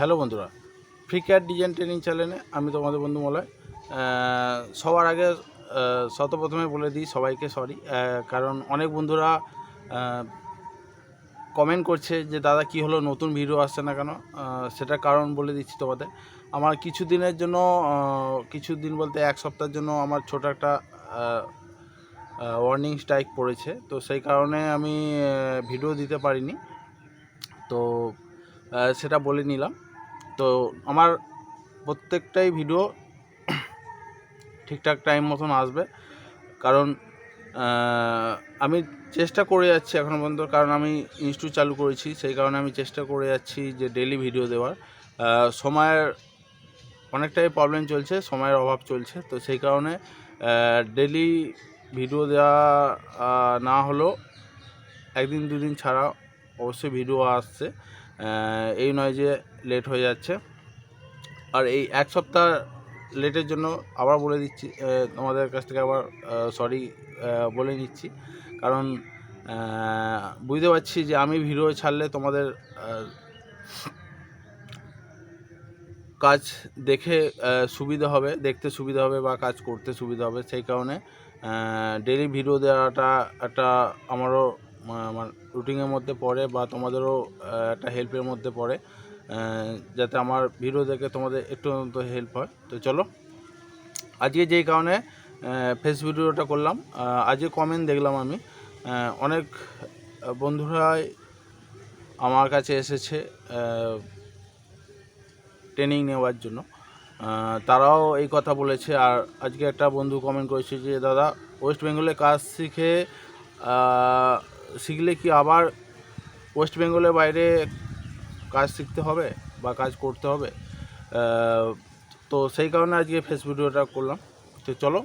Hello বন্ধুরা free cat design training চ্যানেলে আমি তোমাদের বন্ধু মলয়। সবার আগে শতপ্রথমে বলে দিই সবাইকে সরি কারণ অনেক বন্ধুরা কমেন্ট করছে যে, দাদা, কি হলো? নতুন ভিডিও আসছে না কেন? সেটার কারণ বলে দিচ্ছি তোমাদের। আমার কিছু দিনের জন্য কিছু দিন বলতে এক সপ্তাহের জন্য আমার ছোট একটা ওয়ার্নিং স্ট্রাইক পড়েছে। তো সেই কারণে আমি ভিডিও দিতে পারিনি। তো সেটা বলে নিলাম। তো আমার প্রত্যেকটাই ভিডিও ঠিকঠাক টাইম মতন আসবে। কারণ আমি চেষ্টা করে যাচ্ছি এখনও পর্যন্ত, কারণ আমি ইনস্টিটিউট চালু করেছি, সেই কারণে আমি চেষ্টা করে যাচ্ছি যে ডেলি ভিডিও দেওয়ার। সময়ের অনেকটাই প্রবলেম চলছে, সময়ের অভাব চলছে, তো সেই কারণে ডেলি ভিডিও দেওয়া না হলেও একদিন দুদিন ছাড়া অবশ্যই ভিডিও আসছে। এই নয় যে লেট হয়ে যাচ্ছে। আর এই এক সপ্তাহ লেটের জন্য আবার বলে দিচ্ছি তোমাদের কাছ থেকে আবার সরি বলে নিচ্ছি। কারণ বুঝতে পারছি যে আমি ভিডিও ছাড়লে তোমাদের কাজ দেখে সুবিধা হবে, দেখতে সুবিধা হবে বা কাজ করতে সুবিধা হবে। সেই কারণে ডেলি ভিডিও দেওয়াটা একটা আমারও আমার রুটিনের মধ্যে পড়ে বা তোমাদেরও একটা হেল্পের মধ্যে পড়ে যাতে আমার ভিডিও দেখে তোমাদের একটু অন্তত হেল্প হয়। তো চলো, আজকে যেই কারণে ফেস ভিডিওটা করলাম আজকে কমেন্ট দেখলাম আমি অনেক বন্ধুরাই আমার কাছে এসেছে ট্রেনিং নেওয়ার জন্য। তারাও এই কথা বলেছে, আর আজকে একটা বন্ধু কমেন্ট করেছে যে, দাদা ওয়েস্ট বেঙ্গলে কাজ শিখে শিখলে কি আবার ওয়েস্ট বেঙ্গলের বাইরে কাজ শিখতে হবে বা কাজ করতে হবে? তো সেই কারণে আজকে ফেস ভিডিওটা করলাম। তো চলো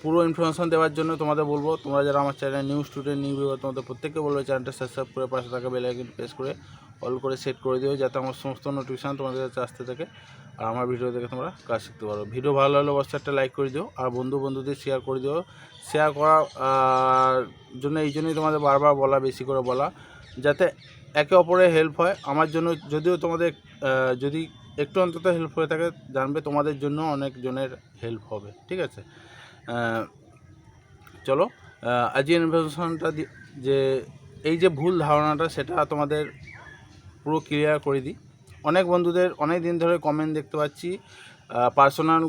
পুরো ইনফরমেশন দেওয়ার জন্য তোমাদের বলব, তোমরা যারা আমার channel new student new viewer তোমাদের প্রত্যেককে বলব চ্যানেলটা সাবস্ক্রাইব করে পাশে থাকা বেল আইকন প্রেস করে অল করে সেট করে দিও, যাতে আমার সমস্ত নোটিফিকেশান তোমাদের কাছে আসতে থাকে। আর আমার ভিডিও দেখে তোমরা কাজ শিখতে পারো। ভিডিও ভালো লাগলে অবশ্যই একটা লাইক করে দিও আর বন্ধু বন্ধুদের শেয়ার করে দিও। শেয়ার করার জন্য এই জন্যই তোমাদের বারবার বলা বেশি করে বলা যাতে একে অপরের হেল্প হয়। আমার জন্য যদিও তোমাদের যদি একটু অন্তত হেল্প হয়ে থাকে জানবে তোমাদের জন্য অনেক জনের হেল্প হবে ঠিক আছে? চলো আহ, আজকে ইনফরমেশনটা যে এই যে ভুল ধারণাটা সেটা তোমাদের পুরো ক্লিয়ার করে দিই। অনেক বন্ধুদের অনেক দিন ধরে কমেন্ট দেখতে পাচ্ছি। পার্সোনাল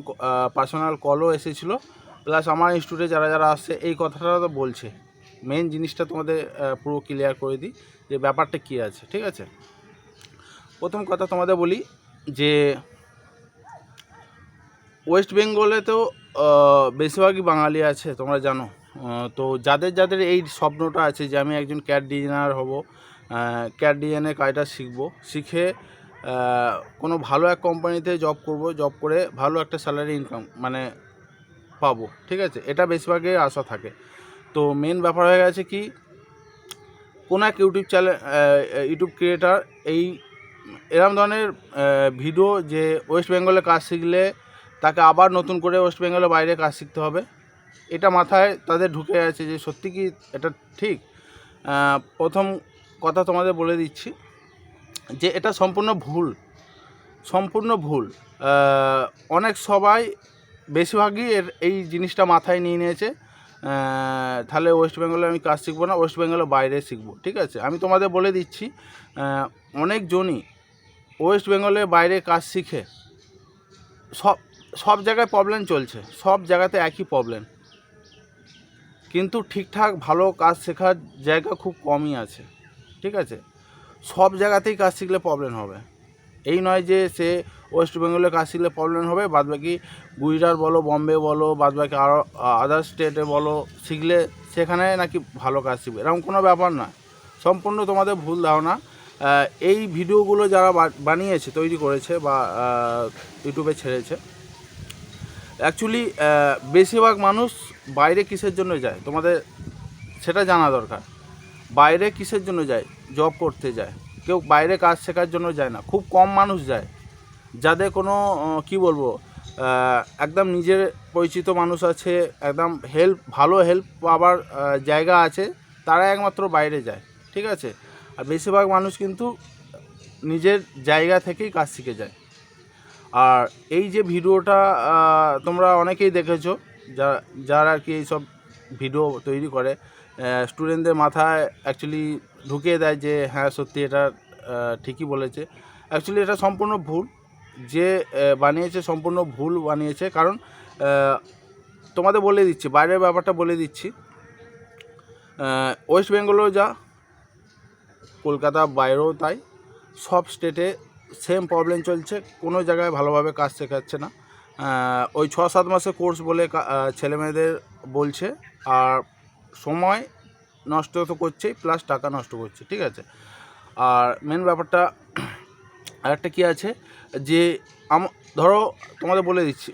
পার্সোনাল কলও এসেছিল। প্লাস আমার ইনস্টিটিউটে যারা যারা আসছে, এই কথাটা তো বলছে। মেন জিনিসটা তোমাদের পুরো ক্লিয়ার করে দিই যে ব্যাপারটা কী আছে, ঠিক আছে? প্রথম কথা তোমাদের বলি যে ওয়েস্ট বেঙ্গলে তো বেশিরভাগই বাঙালি আছে, তোমরা জানো। তো যাদের যাদের এই স্বপ্নটা আছে যে আমি একজন ক্যাট ডিজাইনার হব ক্যাট ডিজাইনের কাজটা শিখব, শিখে কোনো ভালো এক কোম্পানিতে জব করব জব করে ভালো একটা স্যালারি ইনকাম মানে পাবো, ঠিক আছে? এটা বেশিরভাগই আশা থাকে। তো মেন ব্যাপার হয়ে গেছে কি, কোনো এক ইউটিউব চ্যানেল ইউটিউব ক্রিয়েটার এই এরম ধরনের ভিডিও যে ওয়েস্ট বেঙ্গলে কাজ শিখলে তাকে আবার নতুন করে ওয়েস্ট বেঙ্গলের বাইরে কাজ শিখতে হবে, এটা মাথায় তাদের ঢুকে আছে যে সত্যি কি এটা ঠিক? প্রথম কথা তোমাদের বলে দিচ্ছি। যে এটা সম্পূর্ণ ভুল সম্পূর্ণ ভুল। অনেক সবাই বেশিরভাগই এর, এই জিনিসটা মাথায় নিয়ে নিয়েছে। তাহলে ওয়েস্ট বেঙ্গলে আমি কাজ শিখব না ওয়েস্ট বেঙ্গলের বাইরে শিখব, ঠিক আছে? আমি তোমাদের বলে দিচ্ছি অনেকজনই ওয়েস্ট বেঙ্গলের বাইরে কাজ শিখে, সব সব জায়গায় প্রবলেম চলছে, সব জায়গাতে একই প্রবলেম কিন্তু ঠিকঠাক ভালো কাজ শেখার জায়গা খুব কমই আছে, ঠিক আছে? সব জায়গাতেই কাজ শিখলে প্রবলেম হবে। এই নয় যে সে ওয়েস্ট বেঙ্গলে কাজ শিখলে প্রবলেম হবে, বাদবাকি গুজরাট বলো বম্বে বলো, বাদবাকি আরও আদার স্টেটে বলো, শিখলে সেখানে নাকি ভালো কাজ শিখবে। এরকম কোনো ব্যাপার না সম্পূর্ণ তোমাদের ভুল ধারণা। এই ভিডিওগুলো যারা বানিয়েছে, তৈরি করেছে বা ইউটিউবে ছেড়েছে অ্যাকচুয়ালি বেশিরভাগ মানুষ বাইরে কিসের জন্য যায়? তোমাদের সেটা জানা দরকার। বাইরে কিসের জন্য যায়? জব করতে যায়। কেউ বাইরে কাজ শেখার জন্য যায় না, খুব কম মানুষ যায়। যাদের কোনো কি বলব একদম নিজের পরিচিত মানুষ আছে, একদম হেল্প ভালো হেল্প পাবার জায়গা আছে, তারা একমাত্র বাইরে যায়, ঠিক আছে? আর বেশিরভাগ মানুষ কিন্তু নিজের জায়গা থেকেই কাজ শিখে যায়। আর এই যে ভিডিওটা তোমরা অনেকেই দেখেছ, যা, যারা আর কি এইসব ভিডিও তৈরি করে স্টুডেন্টদের মাথায় অ্যাকচুয়ালি ঢুকিয়ে দেয় যে হ্যাঁ সত্যি এটা ঠিকই বলেছে। অ্যাকচুয়ালি এটা সম্পূর্ণ ভুল। যে বানিয়েছে সম্পূর্ণ ভুল বানিয়েছে। কারণ তোমাদের বলে দিচ্ছি, বাইরের ব্যাপারটা বলে দিচ্ছি। ওয়েস্ট বেঙ্গলেও যা, কলকাতা, বাইরেও তাই। সব স্টেটে সেম প্রবলেম চলছে। কোনো জায়গায় ভালোভাবে কাজ শেখাচ্ছে না। ওই ছ সাত মাসের কোর্স বলে ছেলেমেয়েদের বলছে। আর সময় নষ্ট তো করছেই প্লাস টাকা নষ্ট করছে, ঠিক আছে? আর মেন ব্যাপারটা, আরেকটা কী আছে? যে আম, ধরো তোমাদের বলে দিচ্ছি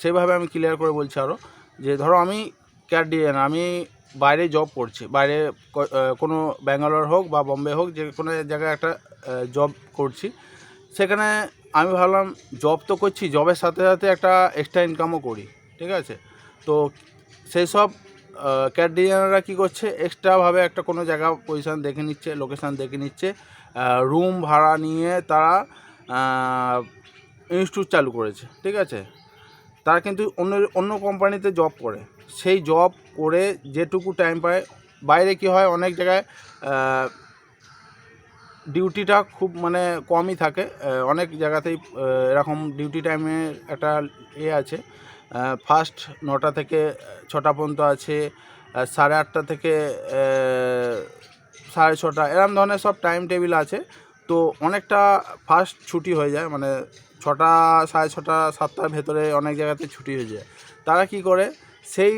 সেইভাবে আমি ক্লিয়ার করে বলছি আরও যে ধরো আমি ক্যাট ডিজাইন আমি বাইরে জব করছি, বাইরে কোনো ব্যাঙ্গালোর হোক বা বম্বে হোক, যে কোনো জায়গায় একটা জব করছি, সেখানে আমি ভাবলাম জব তো করছি জবের সাথে সাথে একটা এক্সট্রা ইনকামও করি, ঠিক আছে? তো সেই সব ক্যাট ডিজাইনাররা কী করছে? এক্সট্রাভাবে একটা কোনো জায়গা পজিশান দেখে নিচ্ছে লোকেশান দেখে নিচ্ছে। রুম ভাড়া নিয়ে তারা ইনস্টিটিউট চালু করেছে, ঠিক আছে? তারা কিন্তু অন্য অন্য কোম্পানিতে জব করে। সেই জব করে যেটুকু টাইম পায়। বাইরে কি হয়? অনেক জায়গায় ডিউটিটা খুব মানে কমই থাকে। অনেক জায়গাতেই এরকম ডিউটি টাইমে একটা এ আছে। ফার্স্ট নটা থেকে ছটা পর্যন্ত আছে সাড়ে আটটা থেকে সাড়ে ছটা এরকম ধরনের সব টাইম টেবিল আছে। তো অনেকটা ফার্স্ট ছুটি হয়ে যায় মানে ছটা, সাড়ে ছটা, সাতটার ভেতরে অনেক জায়গাতে ছুটি হয়ে যায়। তারা কি করে, সেই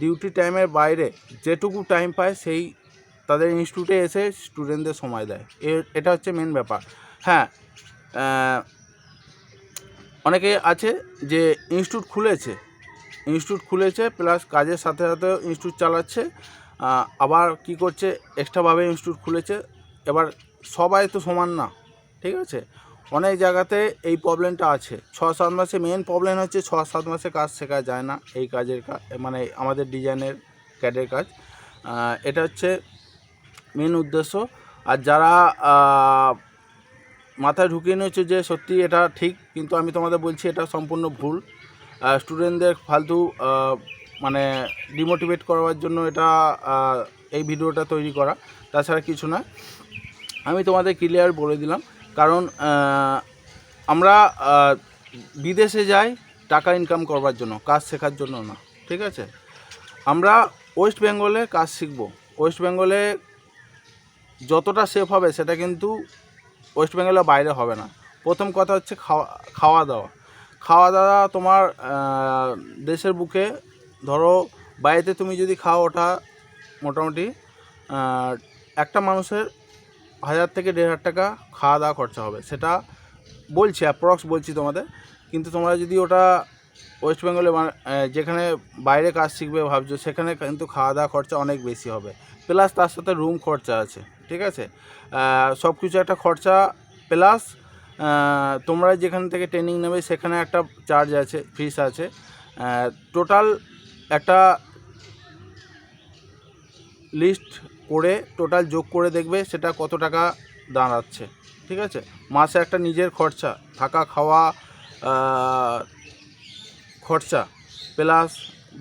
ডিউটি টাইমের বাইরে যেটুকু টাইম পায়, সেই তাদের ইনস্টিটিউটে এসে স্টুডেন্টদের সময় দেয়। এটা হচ্ছে মেন ব্যাপার। হ্যাঁ অনেকে আছে যে ইনস্টিটিউট খুলেছে। ইনস্টিটিউট খুলেছে প্লাস কাজের সাথে সাথে ইনস্টিটিউট চালাচ্ছে। আবার কি করছে? এক্সট্রাভাবে ইনস্টিটিউট খুলেছে। এবার সবাই তো সমান না, ঠিক আছে? অনেক জায়গাতে এই প্রবলেমটা আছে। ছ সাত মাসে মেন প্রবলেম হচ্ছে ছ সাত মাসে কাজ শেখা যায় না এই কাজের কাজ মানে আমাদের ডিজাইনের ক্যাডের কাজ। এটা হচ্ছে মেন উদ্দেশ্য। আর যারা মাথায় ঢুকিয়ে নিয়েছে যে সত্যি এটা ঠিক, কিন্তু আমি তোমাদের বলছি এটা সম্পূর্ণ ভুল। স্টুডেন্টদের ফালতু মানে ডিমোটিভেট করার জন্য এটা এই ভিডিওটা তৈরি করা। তাছাড়া কিছু না আমি তোমাদের ক্লিয়ার বলে দিলাম। কারণ আমরা বিদেশে যাই টাকা ইনকাম করবার জন্য, কাজ শেখার জন্য না, ঠিক আছে? আমরা ওয়েস্ট বেঙ্গলে কাজ শিখব। ওয়েস্ট বেঙ্গলে যতটা সেফ হবে সেটা কিন্তু ওয়েস্ট বেঙ্গলের বাইরে হবে না। প্রথম কথা হচ্ছে খাওয়া খাওয়া দাওয়া। খাওয়া দাওয়া তোমার দেশের বুকে, ধরো বাড়িতে তুমি যদি খাও ওটা মোটামুটি একটা মানুষের হাজার থেকে দেড় হাজার টাকা খাওয়া দাওয়া খরচা হবে। সেটা বলছি অ্যাপ্রক্স বলছি তোমাদের। কিন্তু তোমরা যদি ওটা ওয়েস্ট বেঙ্গলে যেখানে বাইরে কাজ শিখবে ভাবছ, সেখানে কিন্তু খাওয়া দাওয়া খরচা অনেক বেশি হবে। প্লাস তার সাথে রুম খরচা আছে। ঠিক আছে? সব কিছু একটা খরচা প্লাস তোমরা যেখান থেকে ট্রেনিং নেবে সেখানে একটা চার্জ আছে ফিস আছে। টোটাল একটা লিস্ট করে টোটাল যোগ করে দেখবে সেটা কত টাকা দাঁড়াচ্ছে। ঠিক আছে? মাসে একটা নিজের খরচা, থাকা, খাওয়া খরচা প্লাস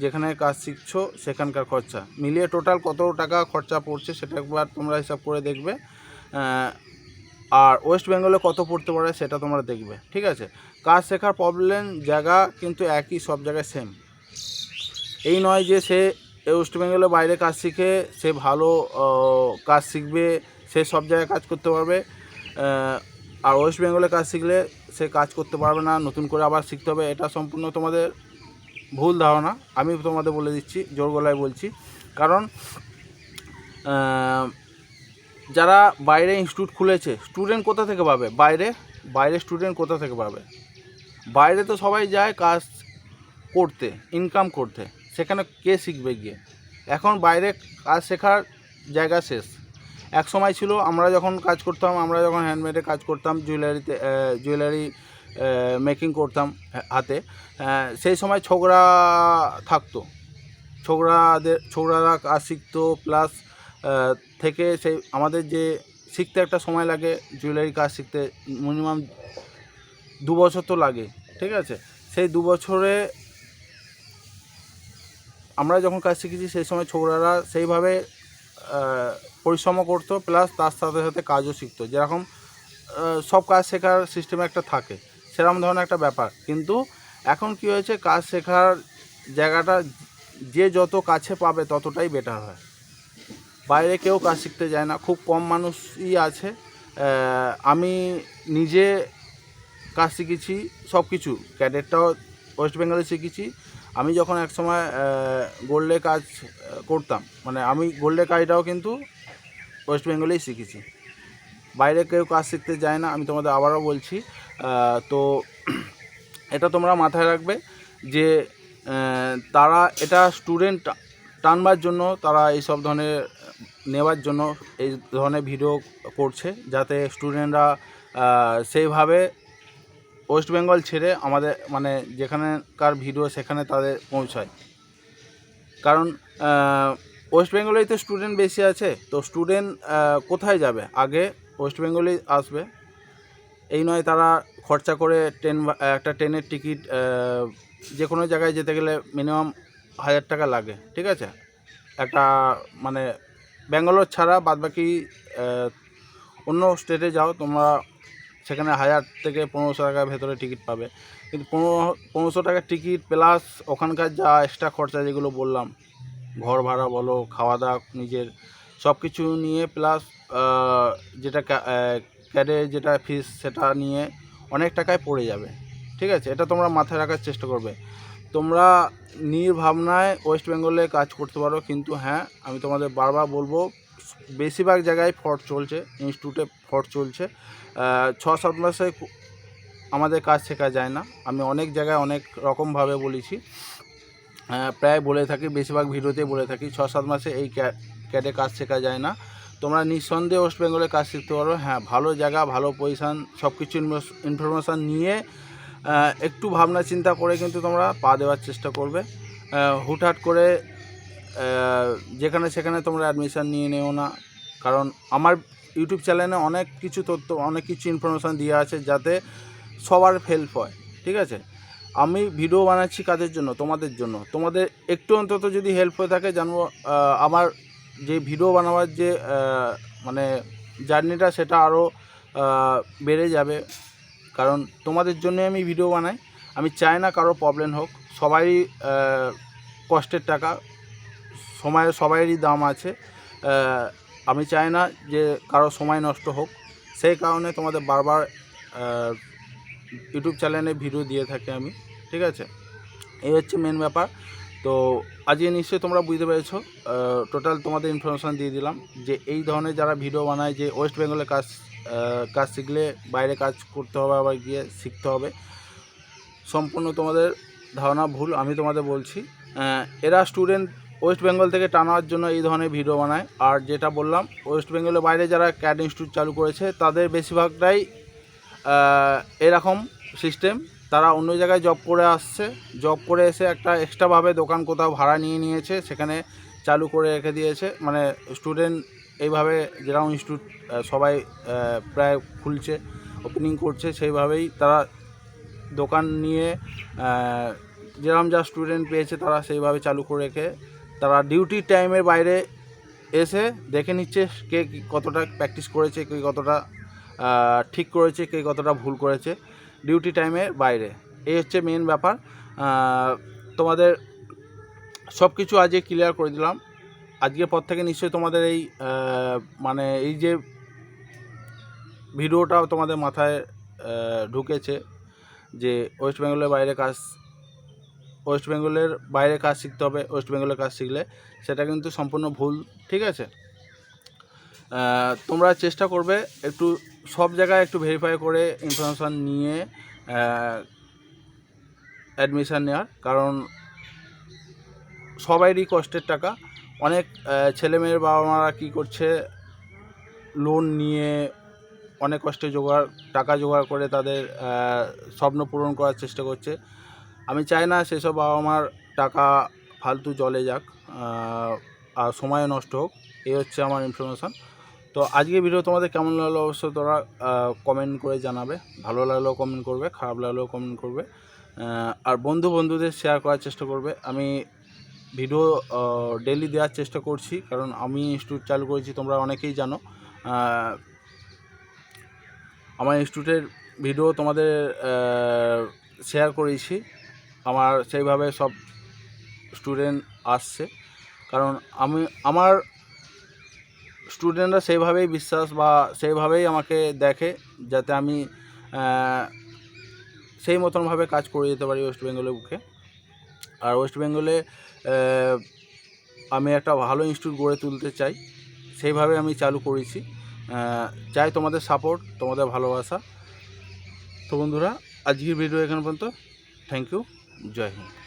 যেখানে কাজ শিখছো, সেখানকার খরচা। মিলিয়ে টোটাল কত টাকা খরচা পড়ছে সেটা একবার তোমরা হিসাব করে দেখবে। আর ওয়েস্ট বেঙ্গলে কত পড়তে পারে সেটা তোমরা দেখবে, ঠিক আছে? কাজ শেখার প্রবলেম জায়গা কিন্তু একই, সব জায়গায় সেম এই নয় যে সে ওয়েস্ট বেঙ্গলের বাইরে কাজ শিখে, সে ভালো কাজ শিখবে, সে সব জায়গায় কাজ করতে পারবে। আর ওয়েস্ট বেঙ্গলে কাজ শিখলে সে কাজ করতে পারবে না, নতুন করে আবার শিখতে হবে, এটা সম্পূর্ণ তোমাদের ভুল ধারণা, আমি তোমাদের বলে দিচ্ছি, জোর গলায় বলছি। কারণ যারা বাইরে ইনস্টিটিউট খুলেছে স্টুডেন্ট কোথা থেকে পাবে? বাইরে? বাইরে স্টুডেন্ট কোথা থেকে পাবে? বাইরে তো সবাই যায় কাজ করতে ইনকাম করতে। সেখানে কে শিখবে গিয়ে? এখন বাইরে কাজ শেখার জায়গা শেষ। এক সময় ছিল, আমরা যখন কাজ করতাম, আমরা যখন হ্যান্ডমেডে কাজ করতাম জুয়েলারিতে জুয়েলারি মেকিং করতাম হাতে। সেই সময় ছোকরা থাকতো। ছোকরাদের ছোকরারা কাজ শিখতো প্লাস থেকে সেই আমাদের যে শিখতে একটা সময় লাগে জুয়েলারি কাজ শিখতে মিনিমাম দু বছর তো লাগে ঠিক আছে? সেই দু বছরে আমরা যখন কাজ শিখেছি সেই সময় ছোকরারা সেইভাবে আহ, পরিশ্রম করতো প্লাস তার সাথে সাথে কাজও শিখতো। যেরকম সব কাজ শেখার সিস্টেম একটা থাকে। সেরকম ধরনের একটা ব্যাপার। কিন্তু এখন কি হয়েছে, কাজ শেখার জায়গাটা যে যত কাছে পাবে ততটাই বেটার হয়। বাইরে কেউ কাজ শিখতে যায় না, খুব কম মানুষই আছে। আমি নিজে কাজ শিখেছি সব কিছু ক্যাডেটটাও ওয়েস্ট বেঙ্গলে শিখেছি। আমি যখন এক সময় গোল্ডে কাজ করতাম মানে আমি গোল্ডে কাজটাও কিন্তু ওয়েস্ট বেঙ্গলেই শিখেছি। বাইরে কেউ কাজ শিখতে যায় না, আমি তোমাদের আবারও বলছি তো এটা তোমরা মাথায় রাখবে যে তারা এটা স্টুডেন্ট টানবার জন্য, তারা এইসব ধরনের নেওয়ার জন্য এই ধরনের ভিডিও করছে, যাতে স্টুডেন্টরা সেইভাবে ওয়েস্ট বেঙ্গল ছেড়ে আমাদের মানে যেখানেকার ভিডিও সেখানে তাদের পৌঁছায়। কারণ ওয়েস্ট বেঙ্গলেই তো স্টুডেন্ট বেশি আছে, তো স্টুডেন্ট কোথায় যাবে? আগে ওয়েস্ট বেঙ্গলেই আসবে। এই নয় তারা খরচা করে ট্রেন একটা ট্রেনের টিকিট যে কোনো জায়গায় যেতে গেলে মিনিমাম হাজার টাকা লাগে, ঠিক আছে? একটা মানে ব্যাঙ্গালোর ছাড়া বাদবাকি অন্য স্টেটে যাও, তোমরা সেখানে হাজার থেকে পনেরোশো টাকার ভেতরে টিকিট পাবে। কিন্তু পনেরো, পনেরোশো টাকার টিকিট প্লাস ওখানকার যা এক্সট্রা খরচা যেগুলো বললাম, ঘর ভাড়া বলো, খাওয়া দাওয়া নিজের সব কিছু নিয়ে প্লাস যেটা ক্যাডে যেটা ফিস সেটা নিয়ে অনেক টাকায় পড়ে যাবে। ঠিক আছে? এটা তোমরা মাথায় রাখার চেষ্টা করবে। তোমরা নির্ভাবনায় ওয়েস্ট বেঙ্গলে কাজ করতে পারো, কিন্তু হ্যাঁ আমি তোমাদের বারবার বলব, বেশিরভাগ জায়গায় ফট চলছে, ইনস্টিটিউটে ফট চলছে। ছ সাত মাসে আমাদের কাজ শেখা যায় না। আমি অনেক জায়গায় অনেক রকমভাবে বলেছি। প্রায় বলে থাকি, বেশিরভাগ ভিডিওতেই বলে থাকি, ছ সাত মাসে এই ক্যা- ক্যাডে কাজ শেখা যায় না। তোমরা নিঃসন্দেহে ওয়েস্ট বেঙ্গলে কাজ শিখতে পারো। হ্যাঁ ভালো জায়গা, ভালো পজিশান সব কিছু ইনফরমেশান নিয়ে একটু ভাবনা চিন্তা করে কিন্তু তোমরা পা দেওয়ার চেষ্টা করবে। হুটহাট করে যেখানে সেখানে তোমরা অ্যাডমিশান নিয়ে নেও না। কারণ আমার ইউটিউব চ্যানেলে অনেক কিছু তথ্য, অনেক কিছু ইনফরমেশান দেওয়া আছে যাতে সবার হেল্প হয়, ঠিক আছে? আমি ভিডিও বানাচ্ছি কাদের জন্য? তোমাদের জন্য। তোমাদের একটু অন্তত যদি হেল্প হয়ে থাকে, জানব আমার যে ভিডিও বানাবার যে মানে জার্নিটা সেটা আরও বেড়ে যাবে। কারণ তোমাদের জন্য আমি ভিডিও বানাই। আমি চাই না কারও প্রবলেম হোক। সবারই কষ্টের টাকা। সময়ের সবাইয়েরই দাম আছে। আমি চাই না যে কারও সময় নষ্ট হোক। সেই কারণে তোমাদের বারবার ইউটিউব চ্যানেলে ভিডিও দিয়ে থাকি আমি। ঠিক আছে? এই হচ্ছে মেন ব্যাপার। তো আজকে নিশ্চয়ই তোমরা বুঝতে পেরেছ টোটাল তোমাদের ইনফরমেশান দিয়ে দিলাম যে এই ধরনের যারা ভিডিও বানায় যে ওয়েস্ট বেঙ্গলে কাজ কাজ শিখলে বাইরে কাজ করতে হবে আবার গিয়ে শিখতে হবে। সম্পূর্ণ তোমাদের ধারণা ভুল, আমি তোমাদের বলছি। এরা স্টুডেন্ট ওয়েস্ট বেঙ্গল থেকে টানার জন্য এই ধরনের ভিডিও বানায়। আর যেটা বললাম ওয়েস্ট বেঙ্গলের বাইরে যারা ক্যাড ইনস্টিটিউট চালু করেছে, তাদের বেশিরভাগটাই এরকম সিস্টেম তারা অন্য জায়গায় জব করে আসছে। জব করে এসে একটা এক্সট্রাভাবে দোকান কোথাও ভাড়া নিয়ে নিয়েছে, সেখানে চালু করে রেখে দিয়েছে। মানে স্টুডেন্ট এইভাবে যেরকম ইনস্টিটিউট সবাই প্রায় খুলছে ওপেনিং করছে, সেইভাবেই তারা দোকান নিয়ে যেরকম যা স্টুডেন্ট পেয়েছে তারা সেইভাবে চালু করে রেখে তারা ডিউটি টাইমের বাইরে এসে দেখে নিচ্ছে কে কতটা প্র্যাকটিস করেছে, কে কতটা ঠিক করেছে, কে কতটা ভুল করেছে। ডিউটি টাইমের বাইরে। এই হচ্ছে মেন ব্যাপার। তোমাদের সব কিছু আজকে ক্লিয়ার করে দিলাম। আজকের পর থেকে নিশ্চয়ই তোমাদের এই মানে এই যে ভিডিওটাও তোমাদের মাথায় ঢুকেছে যে ওয়েস্ট বেঙ্গলের বাইরে কাজ ওয়েস্ট বেঙ্গলের বাইরে কাজ শিখতে হবে ওয়েস্ট বেঙ্গলের কাজ শিখলে সেটা কিন্তু সম্পূর্ণ ভুল, ঠিক আছে? তোমরা চেষ্টা করবে একটু সব জায়গায় একটু ভেরিফাই করে ইনফরমেশান নিয়ে অ্যাডমিশান নেওয়ার। কারণ সবাইরই কষ্টের টাকা। অনেক ছেলেমেয়ের বাবা মারা কী করছে? লোন নিয়ে অনেক কষ্টে জোগাড়, টাকা জোগাড় করে তাদের স্বপ্ন পূরণ করার চেষ্টা করছে। আমি চাই না সেসব বাবা মার টাকা ফালতু জলে যাক আর সময় নষ্ট হোক। এই হচ্ছে আমার ইনফরমেশান তো আজকে ভিডিও তোমাদের কেমন লাগল অবশ্যই তোমরা কমেন্ট করে জানাবে। ভালো লাগলেও কমেন্ট করবে, খারাপ লাগলেও কমেন্ট করবে। আর বন্ধু বন্ধুদের শেয়ার করার চেষ্টা করবে। আমি ভিডিও ডেলি দেওয়ার চেষ্টা করছি, কারণ আমি ইনস্টিটিউট চালু করেছি, তোমরা অনেকেই জানো। আমার ইনস্টিটিউটের ভিডিও তোমাদের শেয়ার করেছি। আমার সেইভাবে সব স্টুডেন্ট আসছে। কারণ আমি, আমার স্টুডেন্টরা সেইভাবেই বিশ্বাস বা সেইভাবেই আমাকে দেখে যাতে আমি সেই মতনভাবে কাজ করে যেতে পারি ওয়েস্ট বেঙ্গলের বুকে। আর ওয়েস্ট বেঙ্গলে আমি একটা ভালো ইনস্টিটিউট গড়ে তুলতে চাই, সেইভাবে আমি চালু করেছি। চাই তোমাদের সাপোর্ট তোমাদের ভালোবাসা। তো বন্ধুরা, আজকের ভিডিও এখানে পর্যন্ত। থ্যাংক ইউ জয় হিন্দ।